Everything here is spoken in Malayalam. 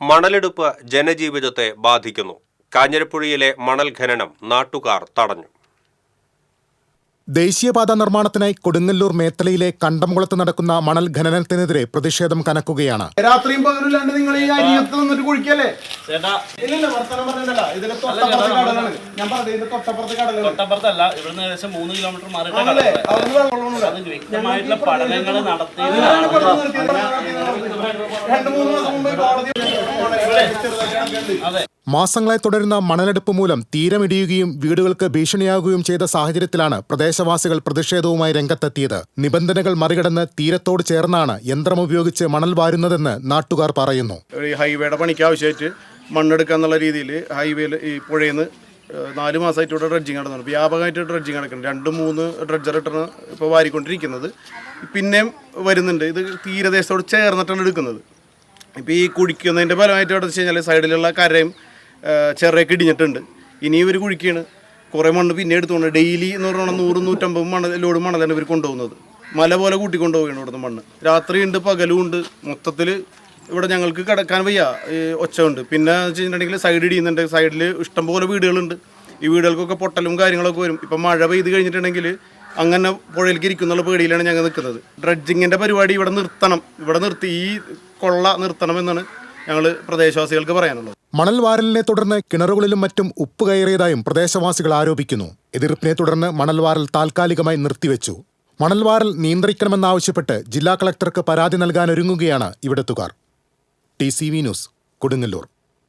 മണലെടുപ്പ് ജനജീവിതത്തെ ബാധിക്കുന്നു. കാഞ്ഞിരപ്പുഴയിലെ മണൽ ഖനനം നാട്ടുകാർ തടഞ്ഞു. ദേശീയപാത നിർമ്മാണത്തിനായി കൊടുങ്ങല്ലൂർ മേത്തലയിലെ കണ്ടംകുളത്ത് നടക്കുന്ന മണൽ ഖനനത്തിനെതിരെ പ്രതിഷേധം കനക്കുകയാണ്. രാത്രിയും പകലും നിങ്ങൾ ഈ അരിയത്ത് നിന്നിട്ട് കുഴിക്കല്ലേ? ചേട്ടാ. ഇല്ലില്ല വർത്തമാനം പറഞ്ഞതല്ല ഇതിന്റെ തൊട്ടപ്പുറത്ത് കടലാണ് ഞാൻ പറഞ്ഞത് ഇതിന്റെ തൊട്ടപ്പുറത്ത് കടലാണ് തൊട്ടപ്പുറത്തല്ല ഇവിടുന്ന് ഏകദേശം മൂന്ന് കിലോമീറ്റർ മാറിയിട്ട് ആണല്ലേ? കടക്കുന്നത്. അവിടുന്ന് വെള്ളമൊന്നുമില്ല. അത് വ്യക്തമായിട്ടുള്ള പഠനങ്ങൾ നടത്തിയത് ഞാൻ ഇവിടെ നിർത്തിയത്. രണ്ട് മൂന്ന് മാസം മുമ്പ് കോടതി ചെറുതാക്കി അതെ. മാസങ്ങളായി തുടരുന്ന മണലെടുപ്പ് മൂലം തീരമിടിയുകയും വീടുകൾക്ക് ഭീഷണിയാകുകയും ചെയ്ത സാഹചര്യത്തിലാണ് പ്രദേശവാസികൾ പ്രതിഷേധവുമായി രംഗത്തെത്തിയത്. നിബന്ധനകൾ മറികടന്ന് തീരത്തോട് ചേർന്നാണ് യന്ത്രമുപയോഗിച്ച് മണൽ വാരുന്നതെന്ന് നാട്ടുകാർ പറയുന്നു. ഒരു ഹൈവേയുടെ പണിക്ക് ആവശ്യമായിട്ട് മണ്ണെടുക്കുക എന്നുള്ള രീതിയിൽ ഹൈവേയിൽ ഈ പുഴയിൽ നിന്ന് നാല് മാസമായിട്ട് ഇവിടെ ഡ്രഡ്ജിങ് നടന്നുണ്ട് വ്യാപകമായിട്ട് ഡ്രഡ്ജിങ് നടക്കുന്നുണ്ട്. രണ്ട് മൂന്ന് ഡ്രഡ്ജർ ഇട്ടാണ് ഇപ്പോൾ വാരിക്കൊണ്ടിരിക്കുന്നത്. പിന്നെയും വരുന്നുണ്ട്. ഇത് തീരദേശത്തോട് ചേർന്നിട്ടാണ് എടുക്കുന്നത്. ഇപ്പോൾ ഈ കുഴിക്കുന്നതിന്റെ ഫലമായിട്ട് ഇവിടെ വെച്ച് കഴിഞ്ഞാൽ സൈഡിലുള്ള കരയും ചെറിയൊക്കെ ഇടിഞ്ഞിട്ടുണ്ട്. ഇനി ഇവർ കുഴിക്കുകയാണ് കുറേ മണ്ണ് പിന്നെ എടുത്തുകൊണ്ട് ഡെയിലി എന്ന് പറഞ്ഞാൽ നൂറ് നൂറ്റമ്പത് മണ്ണ് ലോഡ് മണലാണ് ഇവർ കൊണ്ടുപോകുന്നത്. മല പോലെ കൂട്ടിക്കൊണ്ടുപോവുകയാണ് ഇവിടുന്ന് മണ്ണ്. രാത്രിയുണ്ട് പകലും ഉണ്ട്. മൊത്തത്തിൽ ഇവിടെ ഞങ്ങൾക്ക് കിടക്കാൻ വയ്യ ഒച്ച ഉണ്ട് പിന്നെ വെച്ചിട്ടുണ്ടെങ്കിൽ സൈഡ് ഇടിയുന്നുണ്ട്. സൈഡിൽ ഇഷ്ടംപോലെ വീടുകളുണ്ട്. ഈ വീടുകൾക്കൊക്കെ പൊട്ടലും കാര്യങ്ങളൊക്കെ വരും. ഇപ്പം മഴ പെയ്ത് കഴിഞ്ഞിട്ടുണ്ടെങ്കിൽ അങ്ങനെ പുഴയിലേക്ക് ഇരിക്കുന്നുള്ള പേടിയിലാണ് ഞങ്ങൾ നിൽക്കുന്നത്. ഡ്രഡ്ജിങ്ങിന്റെ പരിപാടി ഇവിടെ നിർത്തണം. ഇവിടെ നിർത്തി ഈ കൊള്ള നിർത്തണം എന്നാണ് ഞങ്ങൾ പ്രദേശവാസികൾക്ക് പറയാനുള്ളത്. മണൽ വാരലിനെ തുടർന്ന് കിണറുകളിലും മറ്റും ഉപ്പ് കയറിയതായും പ്രദേശവാസികൾ ആരോപിക്കുന്നു. എതിർപ്പിനെ തുടർന്ന് മണൽ വാരൽ താൽക്കാലികമായി നിർത്തിവെച്ചു. മണൽവാറിൽ വാരൽ നിയന്ത്രിക്കണമെന്നാവശ്യപ്പെട്ട് ജില്ലാ കളക്ടർക്ക് പരാതി നൽകാനൊരുങ്ങുകയാണ് ഇവിടത്തുകാർ. T C V news Kodungallur